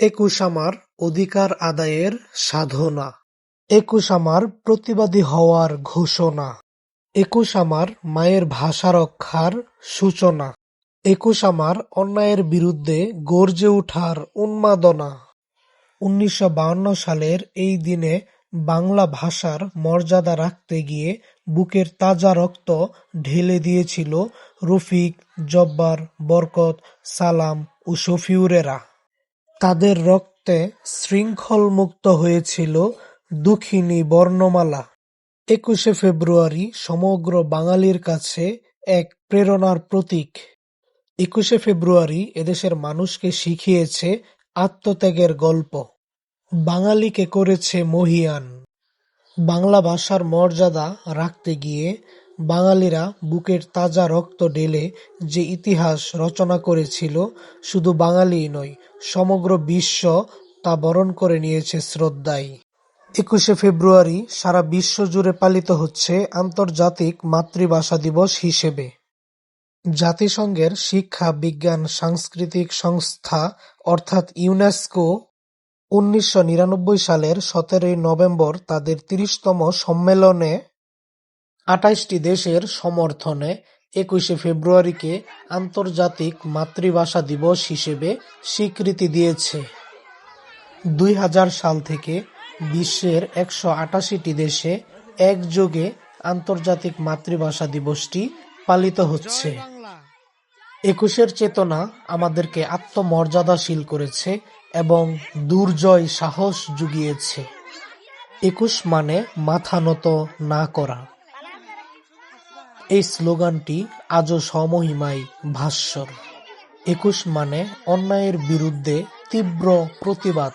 একুশ আমার অধিকার আদায়ের সাধনা, একুশ আমার প্রতিবাদী হওয়ার ঘোষণা, একুশ আমার মায়ের ভাষা রক্ষার সূচনা, একুশ আমার অন্যায়ের বিরুদ্ধে গর্জে ওঠার উন্মাদনা। উনিশশো বায়ান্ন সালের এই দিনে বাংলা ভাষার মর্যাদা রাখতে গিয়ে বুকের তাজা রক্ত ঢেলে দিয়েছিল রফিক, জব্বার, বরকত, সালাম ও শফিউরেরা। তাদের রক্তে শৃঙ্খলমুক্ত হয়েছিল দুঃখিনী বর্ণমালা। একুশে ফেব্রুয়ারি সমগ্র বাঙালির কাছে এক প্রেরণার প্রতীক। একুশে ফেব্রুয়ারি এদেশের মানুষকে শিখিয়েছে আত্মত্যাগের গল্প। বাঙালিকে করেছে মহীয়ান। বাংলা ভাষার মর্যাদা রাখতে গিয়ে বাঙালিরা বুকের তাজা রক্ত ঢেলে যে ইতিহাস রচনা করেছিল, শুধু বাঙালিই নয়, সমগ্র বিশ্ব তা বরণ করে নিয়েছে শ্রদ্ধায়। একুশে ফেব্রুয়ারি সারা বিশ্ব জুড়ে পালিত হচ্ছে আন্তর্জাতিক মাতৃভাষা দিবস হিসেবে। জাতিসংঘের শিক্ষা, বিজ্ঞান, সাংস্কৃতিক সংস্থা অর্থাৎ ইউনেস্কো উনিশশো নিরানব্বই সালের সতেরোই নভেম্বর তাদের ত্রিশতম সম্মেলনে আটাইশটি দেশের সমর্থনে একুশে ফেব্রুয়ারিকে আন্তর্জাতিক মাতৃভাষা দিবস হিসেবে স্বীকৃতি দিয়েছে। দুই হাজার সাল থেকে বিশ্বের একশো আটাশিটি দেশে একযোগে আন্তর্জাতিক মাতৃভাষা দিবসটি পালিত হচ্ছে। একুশের চেতনা আমাদেরকে আত্মমর্যাদাশীল করেছে এবং দুর্জয় সাহস জুগিয়েছে। একুশ মানে মাথা নত না করা। এই স্লোগানটি আজও স্বমহিমায় ভাস্বর। একুশ মানে অন্যায়ের বিরুদ্ধে তীব্র প্রতিবাদ।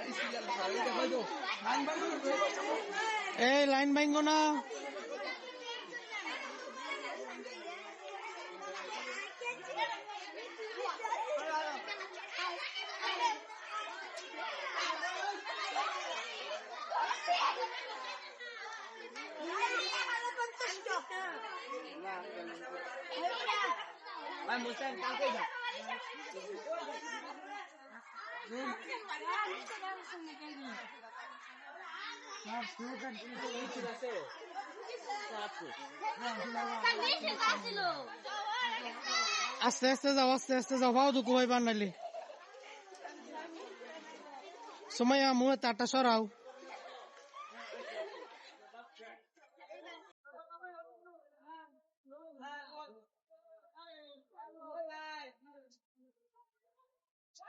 একটু সাইড হয়ে যান কি করছ তুই নিমে করে বালারা প্রবল আসি বেটা আসি এই লাইন ভাঙ্গ না আস্তে আস্তে যাও আস্তে আস্তে যাও ভাও দুকু ভাই বানাইলে সময় মুহে তারটা সরাও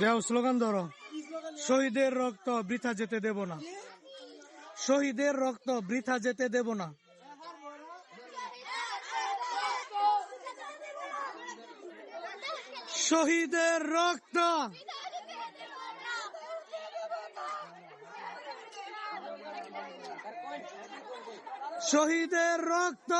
দেও স্লোগান ধরো। শহীদের রক্ত বৃথা যেতে দেব না। শহীদের রক্ত বৃথা যেতে দেব না। শহীদের রক্ত। শহীদের রক্ত।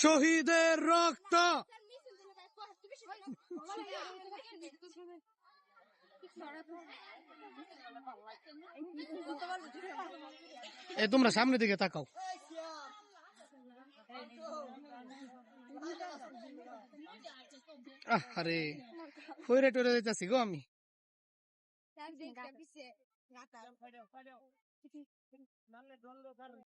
শহীদের রক্ত। এ তোমরা সামনের দিকে তাকাও। আরে ফইরে টরে যাইতাছি গো আমি।